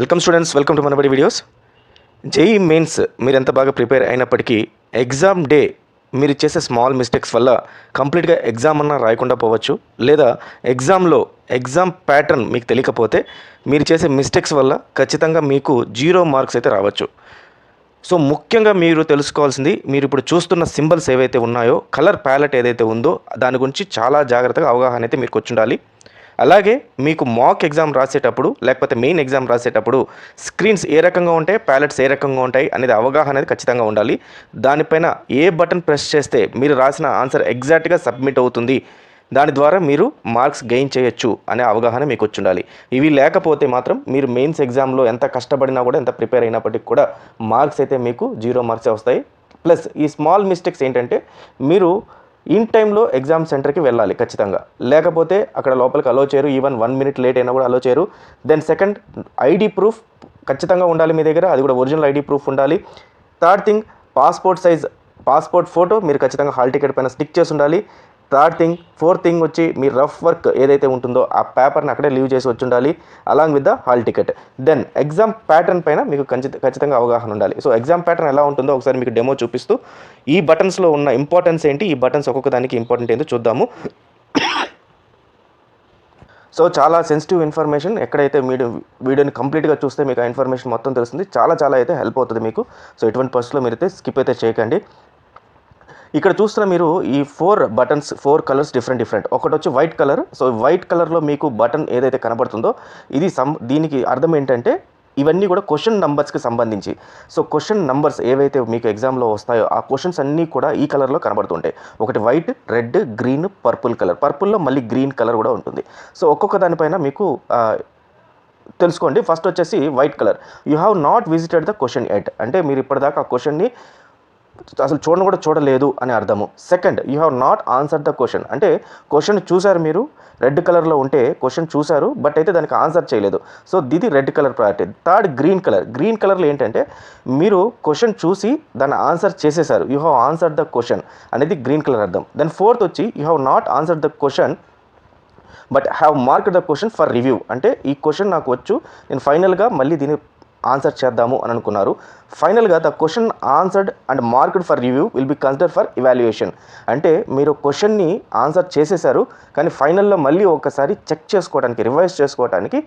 Welcome students welcome to Manabadi videos JEE mains మీరు ఎంత బాగా ప్రిపేర్ అయినప్పటికీ ఎగ్జామ్ డే మీరు చేసే స్మాల్ మిస్టేక్స్ వల్ల కంప్లీట్గా ఎగ్జామ్ అన్నా రాయకుండా పోవచ్చు. లేదా ఎగ్జామ్లో ఎగ్జామ్ ప్యాటర్న్ మీకు తెలియకపోతే మీరు చేసే మిస్టేక్స్ వల్ల ఖచ్చితంగా మీకు జీరో మార్క్స్ అయితే రావచ్చు. సో ముఖ్యంగా మీరు తెలుసుకోవాల్సింది మీరు ఇప్పుడు చూస్తున్న సింబల్స్ ఏవైతే ఉన్నాయో కలర్ ప్యాలెట్ ఏదైతే ఉందో దాని గురించి చాలా జాగ్రత్తగా అవగాహన అయితే మీరు వచ్చి ఉండాలి అలాగే మీకు మాక్ ఎగ్జామ్ రాసేటప్పుడు లేకపోతే మెయిన్ ఎగ్జామ్ రాసేటప్పుడు స్క్రీన్స్ ఏ రకంగా ఉంటాయి ప్యాలెట్స్ ఏ రకంగా ఉంటాయి అనేది అవగాహన అనేది ఖచ్చితంగా ఉండాలి. దానిపైన ఏ బటన్ ప్రెస్ చేస్తే మీరు రాసిన ఆన్సర్ ఎగ్జాక్ట్గా సబ్మిట్ అవుతుంది దాని ద్వారా మీరు మార్క్స్ గెయిన్ చేయొచ్చు అనే అవగాహన మీకు వచ్చి ఉండాలి. ఇవి లేకపోతే మాత్రం మీరు మెయిన్స్ ఎగ్జామ్లో ఎంత కష్టపడినా కూడా ఎంత ప్రిపేర్ అయినప్పటికీ కూడా మార్క్స్ అయితే మీకు జీరో మార్క్స్ వస్తాయి. ప్లస్ ఈ స్మాల్ మిస్టేక్స్ ఏంటంటే మీరు ఇన్ టైంలో ఎగ్జామ్ సెంటర్కి వెళ్ళాలి ఖచ్చితంగా. లేకపోతే అక్కడ లోపలికి అలో చేయరు ఈవెన్ వన్ మినిట్ లేట్ అయినా కూడా అలో చేయరు. దెన్ సెకండ్ ఐడి ప్రూఫ్ ఖచ్చితంగా ఉండాలి మీ దగ్గర అది కూడా ఒరిజినల్ ఐడి ప్రూఫ్ ఉండాలి. Third thing passport size passport photo మీరు ఖచ్చితంగా హాల్ టికెట్ పైన స్టిక్ చేసి ఉండాలి. థర్డ్ థింగ్ ఫోర్త్ థింగ్ వచ్చి మీ రఫ్ వర్క్ ఏదైతే ఉంటుందో ఆ పేపర్ని అక్కడే లీవ్ చేసి వచ్చి ఉండాలి along with the hall ticket. Then exam pattern పైన మీకు ఖచ్చిత ఖచ్చితంగా అవగాహన ఉండాలి. సో ఎగ్జామ్ ప్యాటర్న్ ఎలా ఉంటుందో ఒకసారి మీకు డెమో చూపిస్తూ ఈ బటన్స్లో ఉన్న ఇంపార్టెన్స్ ఏంటి ఈ బటన్స్ ఒక్కొక్క దానికి ఇంపార్టెంట్ ఏంటో చూద్దాము. సో చాలా సెన్సిటివ్ ఇన్ఫర్మేషన్ ఎక్కడైతే మీరు వీడియోని కంప్లీట్గా చూస్తే మీకు ఆ ఇన్ఫర్మేషన్ మొత్తం తెలుస్తుంది. చాలా చాలా అయితే హెల్ప్ అవుతుంది మీకు. సో ఎటువంటి పరిస్థితుల్లో మీరైతే స్కిప్ అయితే చేయకండి. ఇక్కడ చూస్తున్న మీరు ఈ four buttons four colours different different ఒకటి వచ్చి వైట్ కలర్ సో వైట్ కలర్లో మీకు బటన్ ఏదైతే కనబడుతుందో ఇది సం దీనికి అర్థం ఏంటంటే ఇవన్నీ కూడా క్వశ్చన్ నంబర్స్కి సంబంధించి. సో క్వశ్చన్ నంబర్స్ ఏవైతే మీకు ఎగ్జామ్లో వస్తాయో ఆ క్వశ్చన్స్ అన్నీ కూడా ఈ కలర్లో కనబడుతుంటాయి. ఒకటి white red green purple colour పర్పుల్లో మళ్ళీ గ్రీన్ కలర్ కూడా ఉంటుంది. సో ఒక్కొక్క దానిపైన మీకు తెలుసుకోండి. ఫస్ట్ వచ్చేసి white colour you have not visited the question at అంటే మీరు ఇప్పటిదాకా ఆ క్వశ్చన్ని అసలు చూడను కూడా చూడలేదు అని అర్థము. Second you have not answer the question అంటే క్వశ్చన్ చూశారు మీరు రెడ్ కలర్లో ఉంటే క్వశ్చన్ చూశారు బట్ అయితే దానికి ఆన్సర్ చేయలేదు. సో ఇది red colour priority third green colour green కలర్లో ఏంటంటే మీరు క్వశ్చన్ చూసి దాన్ని ఆన్సర్ చేసేసారు. You have answer the question అనేది గ్రీన్ కలర్ అర్థం. దెన్ ఫోర్త్ వచ్చి you have not answer the question but have mark the question for review అంటే ఈ క్వశ్చన్ నాకు వచ్చు నేను ఫైనల్గా మళ్ళీ దీన్ని ఆన్సర్ చేద్దాము అని అనుకున్నారు. ఫైనల్గా the question answered and marked for review will be consider for evaluation. అంటే మీరు క్వశ్చన్ని ఆన్సర్ చేసేసారు కానీ ఫైనల్లో మళ్ళీ ఒకసారి చెక్ చేసుకోవడానికి రివైజ్ చేసుకోవడానికి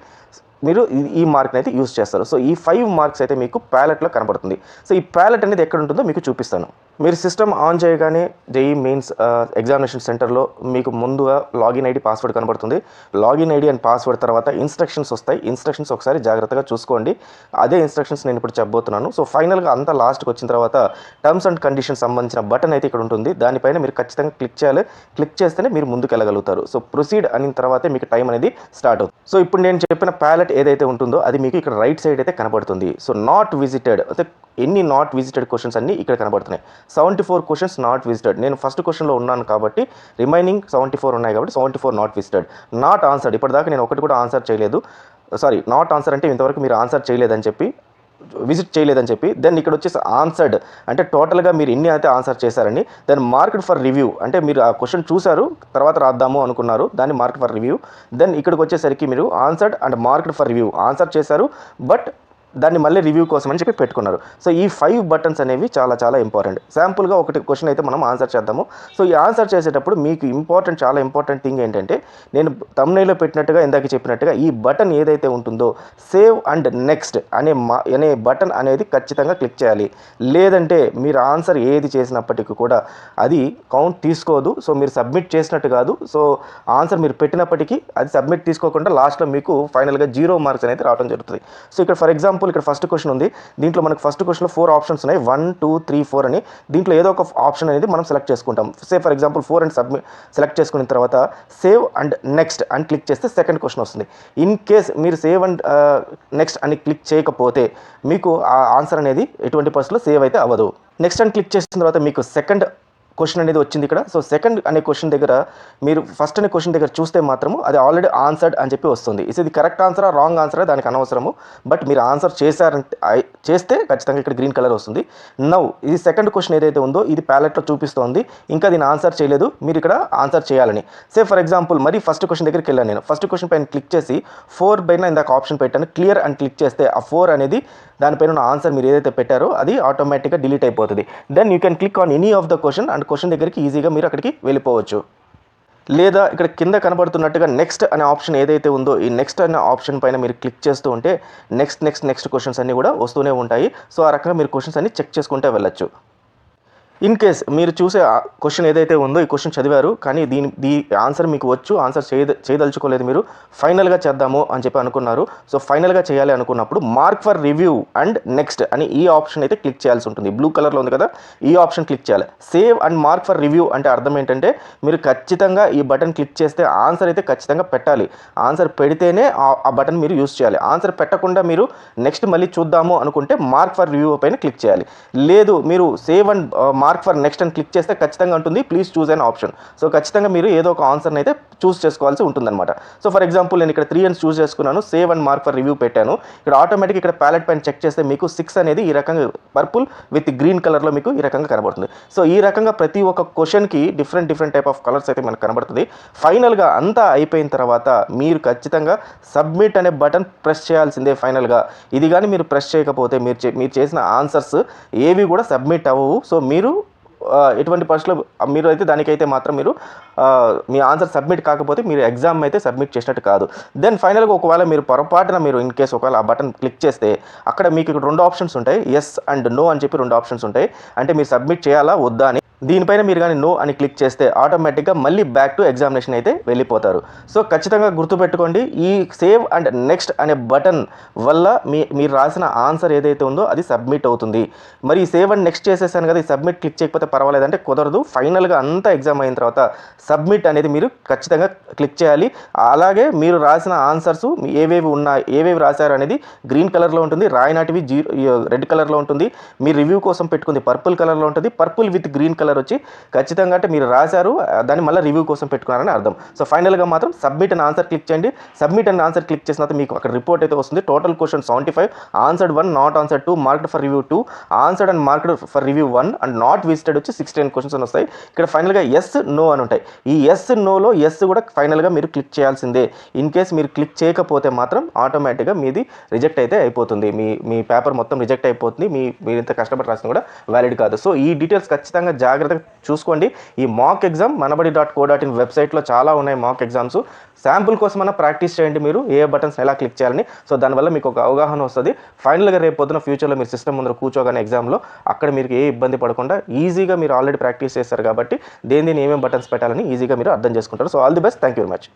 మీరు ఈ- మార్క్ని అయితే యూస్ చేస్తారు. సో ఈ ఫైవ్ మార్క్స్ అయితే మీకు ప్యాలెట్లో కనబడుతుంది. సో ఈ ప్యాలెట్ అనేది ఎక్కడ ఉంటుందో మీకు చూపిస్తాను. మీరు సిస్టమ్ ఆన్ చేయగానే జేఈ మెయిన్స్ ఎగ్జామినేషన్ సెంటర్లో మీకు ముందుగా లాగిన్ ఐడి పాస్వర్డ్ కనబడుతుంది. లాగిన్ ఐడి అండ్ పాస్వర్డ్ తర్వాత ఇన్స్ట్రక్షన్స్ వస్తాయి. ఇన్స్ట్రక్షన్స్ ఒకసారి జాగ్రత్తగా చూసుకోండి. అదే ఇన్స్ట్రక్షన్స్ నేను ఇప్పుడు చెప్పబోతున్నాను. సో ఫైనల్గా అంతా లాస్ట్కి వచ్చిన తర్వాత టర్మ్స్ అండ్ కండిషన్ సంబంధించిన బటన్ అయితే ఇక్కడ ఉంటుంది. దానిపైన మీరు ఖచ్చితంగా క్లిక్ చేయాలి. క్లిక్ చేస్తేనే మీరు ముందుకు వెళ్ళగలుగుతారు సో ప్రొసీడ్ అయిన తర్వాతే మీకు టైం అనేది స్టార్ట్ అవుతుంది. సో ఇప్పుడు నేను చెప్పిన ప్యాలెట్ ఏదైతే ఉంటుందో అది మీకు ఇక్కడ రైట్ సైడ్ అయితే కనబడుతుంది. సో నాట్ విజిటెడ్ అయితే ఎన్ని నాట్ విజిటెడ్ క్వశ్చన్స్ అన్ని ఇక్కడ కనబడుతున్నాయి. Seventy four questions not visited నేను ఫస్ట్ క్వశ్చన్లో ఉన్నాను కాబట్టి రిమైనింగ్ సెవెంటీ ఫోర్ ఉన్నాయి కాబట్టి seventy four not visited not answered ఇప్పటిదాకా నేను ఒకటి కూడా ఆన్సర్ చేయలేదు. సారీ నాట్ ఆన్సర్ అంటే ఇంతవరకు మీరు ఆన్సర్ చేయలేదని చెప్పి విజిట్ చేయలేదని చెప్పి దెన్ ఇక్కడ వచ్చేసి ఆన్సర్డ్ అంటే టోటల్గా మీరు ఎన్ని అయితే ఆన్సర్ చేశారని దెన్ మార్కెట్ ఫర్ రివ్యూ అంటే మీరు ఆ క్వశ్చన్ చూశారు తర్వాత రాద్దాము అనుకున్నారు దాన్ని మార్కెట్ ఫర్ రివ్యూ దెన్ ఇక్కడికి వచ్చేసరికి మీరు answered and marked for review answer చేశారు బట్ దాన్ని మళ్ళీ రివ్యూ కోసం అని చెప్పి పెట్టుకున్నారు. సో ఈ ఫైవ్ బటన్స్ అనేవి చాలా చాలా ఇంపార్టెంట్ శాంపుల్గా ఒకటి క్వశ్చన్ అయితే మనం ఆన్సర్ చేద్దాము. సో ఈ ఆన్సర్ చేసేటప్పుడు మీకు ఇంపార్టెంట్ చాలా ఇంపార్టెంట్ థింగ్ ఏంటంటే నేను తమ్నైలో పెట్టినట్టుగా ఇందాక చెప్పినట్టుగా ఈ బటన్ ఏదైతే ఉంటుందో సేవ్ అండ్ నెక్స్ట్ అనే మా అనే బటన్ అనేది ఖచ్చితంగా క్లిక్ చేయాలి. లేదంటే మీరు ఆన్సర్ ఏది చేసినప్పటికీ కూడా అది కౌంట్ తీసుకోదు. సో మీరు సబ్మిట్ చేసినట్టు కాదు. సో ఆన్సర్ మీరు పెట్టినప్పటికీ అది సబ్మిట్ తీసుకోకుండా లాస్ట్లో మీకు ఫైనల్గా జీరో మార్క్స్ అనేది రావడం జరుగుతుంది. సో ఇక్కడ ఫర్ ఎగ్జాంపుల్ ఇక్కడ ఫస్ట్ క్వశ్చన్ ఉంది. దీంట్లో మనకు ఫస్ట్ క్వశ్చన్లో ఫోర్ ఆప్షన్స్ ఉన్నాయి. వన్ టూ త్రీ ఫోర్ అని. దీంట్లో ఏదో ఒక ఆప్షన్ అనేది మనం సెలెక్ట్ చేసుకుంటాం. Say for example four and submit select చేసుకున్న తర్వాత సేవ్ అండ్ నెక్స్ట్ అని క్లిక్ చేస్తే సెకండ్ క్వశ్చన్ వస్తుంది. ఇన్ కేస్ మీరు సేవ్ అండ్ నెక్స్ట్ అని క్లిక్ చేయకపోతే మీకు ఆ ఆన్సర్ అనేది ఎటువంటి పరిస్థితుల్లో సేవ్ అయితే అవ్వదు. నెక్స్ట్ అని క్లిక్ చేసిన తర్వాత మీకు సెకండ్ క్వశ్చన్ అనేది వచ్చింది ఇక్కడ. సో సెకండ్ అనే క్వశ్చన్ దగ్గర మీరు ఫస్ట్ అనే క్వశ్చన్ దగ్గర చూస్తే మాత్రము అది ఆల్రెడీ ఆన్సర్డ్ అని చెప్పి వస్తుంది. ఇది కరెక్ట్ ఆన్సరా రాంగ్ ఆన్సరా దానికి అనవసరము. బట్ మీరు ఆన్సర్ చేశారంటే చేస్తే ఖచ్చితంగా ఇక్కడ గ్రీన్ కలర్ వస్తుంది. నౌ ఇది సెకండ్ క్వశ్చన్ ఏదైతే ఉందో ఇది ప్యాలెట్లో చూపిస్తోంది. ఇంకా దీని ఆన్సర్ చేయలేదు. మీరు ఇక్కడ ఆన్సర్ చేయాలని. సే ఫర్ ఎగ్జాంపుల్ మరి ఫస్ట్ క్వశ్చన్ దగ్గరికి వెళ్ళాను నేను. ఫస్ట్ క్వశ్చన్ పైన క్లిక్ చేసి ఫోర్ పైన ఇందాక ఆప్షన్ పెట్టాను. క్లియర్ అని క్లిక్ చేస్తే ఆ ఫోర్ అనేది దానిపైన ఉన్న ఆన్సర్ మీరు ఏదైతే పెట్టారో అది ఆటోమేటిక్గా డిలీట్ అయిపోతుంది. Then you can click on any of the question and question దగ్గరికి ఈజీగా మీరు అక్కడికి వెళ్ళిపోవచ్చు. లేదా ఇక్కడ కింద కనబడుతున్నట్టుగా నెక్స్ట్ అనే ఆప్షన్ ఏదైతే ఉందో ఈ నెక్స్ట్ అనే ఆప్షన్ పైన మీరు క్లిక్ చేస్తూ ఉంటే నెక్స్ట్ నెక్స్ట్ నెక్స్ట్ క్వశ్చన్స్ అన్నీ కూడా వస్తూనే ఉంటాయి. సో ఆ రకంగా మీరు క్వశ్చన్స్ అన్ని చెక్ చేసుకుంటే వెళ్ళొచ్చు. ఇన్ కేస్ మీరు చూసే క్వశ్చన్ ఏదైతే ఉందో ఈ క్వశ్చన్ చదివారు కానీ దీని దీ ఆన్సర్ మీకు వచ్చు. ఆన్సర్ చేయ చేయదలుచుకోలేదు మీరు. ఫైనల్గా చేద్దాము అని చెప్పి అనుకున్నారు. సో ఫైనల్గా చేయాలి అనుకున్నప్పుడు mark for review and next అని ఈ ఆప్షన్ అయితే క్లిక్ చేయాల్సి ఉంటుంది. బ్లూ కలర్లో ఉంది కదా ఈ ఆప్షన్ క్లిక్ చేయాలి. Save and mark for review అంటే అర్థం ఏంటంటే మీరు ఖచ్చితంగా ఈ బటన్ క్లిక్ చేస్తే ఆన్సర్ అయితే ఖచ్చితంగా పెట్టాలి. ఆన్సర్ పెడితేనే ఆ- బటన్ మీరు యూస్ చేయాలి. ఆన్సర్ పెట్టకుండా మీరు నెక్స్ట్ మళ్ళీ చూద్దాము అనుకుంటే మార్క్ ఫర్ రివ్యూ పైన క్లిక్ చేయాలి. లేదు మీరు save and mark for next అని క్లిక్ చేస్తే ఖచ్చితంగా ఉంటుంది. Please choose an option. So ఖచ్చితంగా మీరు ఏదో ఒక ఆన్సర్ని అయితే చూస్ చేసుకోవాల్సి ఉంటుందన్నమాట. సో ఫర్ ఎగ్జాంపుల్ నేను ఇక్కడ త్రీ అని చూస్ చేసుకున్నాను. Save and mark for review పెట్టాను. ఇక్కడ ఆటోమేటిక్ ఇక్కడ ప్యాలెట్ పైన చెక్ చేస్తే మీకు సిక్స్ అనేది ఈ రకంగా పర్పుల్ విత్ గ్రీన్ కలర్లో మీకు ఈ రకంగా కనబడుతుంది. సో ఈ రకంగా ప్రతి ఒక్క క్వశ్చన్కి different different type of colours అయితే మనకు కనబడుతుంది. ఫైనల్గా అంతా అయిపోయిన తర్వాత మీరు ఖచ్చితంగా సబ్మిట్ అనే బటన్ ప్రెస్ చేయాల్సిందే ఫైనల్గా. ఇది కానీ మీరు ప్రెస్ చేయకపోతే మీరు చే- మీరు చేసిన ఆన్సర్స్ ఏవి కూడా సబ్మిట్ అవ్వవు. సో మీరు ఎటువంటి పరిస్థితులు మీరు అయితే దానికైతే మాత్రం మీరు మీ ఆన్సర్ సబ్మిట్ కాకపోతే మీరు ఎగ్జామ్ అయితే సబ్మిట్ చేసినట్టు కాదు. దెన్ ఫైనల్గా ఒకవేళ మీరు పొరపాటున మీరు ఇన్ కేస్ ఒకవేళ ఆ బటన్ క్లిక్ చేస్తే అక్కడ మీకు ఇక్కడ రెండు ఆప్షన్స్ ఉంటాయి ఎస్ అండ్ నో అని చెప్పి రెండు ఆప్షన్స్ ఉంటాయి. అంటే మీరు సబ్మిట్ చేయాలా వద్దా అని దీనిపైన మీరు కానీ నో అని క్లిక్ చేస్తే ఆటోమేటిక్గా మళ్ళీ బ్యాక్ టు ఎగ్జామినేషన్ అయితే వెళ్ళిపోతారు. సో ఖచ్చితంగా గుర్తుపెట్టుకోండి ఈ సేవ్ అండ్ నెక్స్ట్ అనే బటన్ వల్ల మీ మీరు రాసిన ఆన్సర్ ఏదైతే ఉందో అది సబ్మిట్ అవుతుంది. మరి సేవ్ అండ్ నెక్స్ట్ చేసేసాను కదా ఈ సబ్మిట్ క్లిక్ చేయకపోతే పర్వాలేదు అంటే కుదరదు ఫైనల్గా అంతా ఎగ్జామ్ అయిన తర్వాత సబ్మిట్ అనేది మీరు ఖచ్చితంగా క్లిక్ చేయాలి. అలాగే మీరు రాసిన ఆన్సర్స్ ఏవేవి ఉన్నాయి ఏవేవి రాశారు అనేది గ్రీన్ కలర్లో ఉంటుంది రాయనాటివి జీరో రెడ్ కలర్లో ఉంటుంది. మీ రివ్యూ కోసం పెట్టుకుంది పర్పుల్ కలర్లో ఉంటుంది. పర్పుల్ విత్ గ్రీన్ కలర్ వచ్చి ఖచ్చితంగా అంటే మీరు రాశారు దాన్ని మళ్ళీ రివ్యూ కోసం పెట్టుకున్నారని అర్థం. సో ఫైనల్గా మాత్రం సబ్మిట్ అండ్ ఆన్సర్ క్లిక్ చేయండి. సబ్మిట్ అండ్ ఆన్సర్ క్లిక్ చేసిన తర్వాత మీకు అక్కడ రిపోర్ట్ అయితే వస్తుంది. Total question seventy five answered one not answer two marked for review two answered and marked for review one and not visited వచ్చి sixteen questions అని వస్తాయి. ఇక్కడ ఫైనల్గా ఎస్ నో అని ఉంటాయి. ఈ ఎస్ నోలో ఎస్ కూడా ఫైనల్గా మీరు క్లిక్ చేయాల్సిందే. ఇన్ కేస్ మీరు క్లిక్ చేయకపోతే మాత్రం ఆటోమేటిక్గా మీది రిజెక్ట్ అయితే అయిపోతుంది. మీ మీ పేపర్ మొత్తం రిజెక్ట్ అయిపోతుంది. మీ మీరు ఇంత కష్టపడి రాసిన కూడా వ్యాలిడ్ కాదు. సో ఈ డీటెయిల్స్ ఖచ్చితంగా జాగ్రత్తగా చూసుకోండి. ఈ mock exam Manabadi dot co dot in వెబ్సైట్లో చాలా ఉన్నాయి మాక్ ఎగ్జామ్స్ శాంపుల్ కోసమైనా ప్రాక్టీస్ చేయండి మీరు. ఏ బటన్స్ ఎలా క్లిక్ చేయాలని. సో దానివల్ల మీకు ఒక అవగాహన వస్తుంది. ఫైనల్గా రేపు పొద్దున ఫ్యూచర్లో మీరు సిస్టమ్ ముందర కూర్చోగానే ఎగ్జామ్లో అక్కడ మీరు ఏ ఇబ్బంది పడకుండా ఈజీగా మీరు ఆల్రెడీ ప్రాక్టీస్ చేస్తారు కాబట్టి దేని దేని ఏమేమి బటన్స్ పెట్టాలని ఈజీగా మీరు అర్థం చేసుకుంటారు. So all the best. Thank you very much.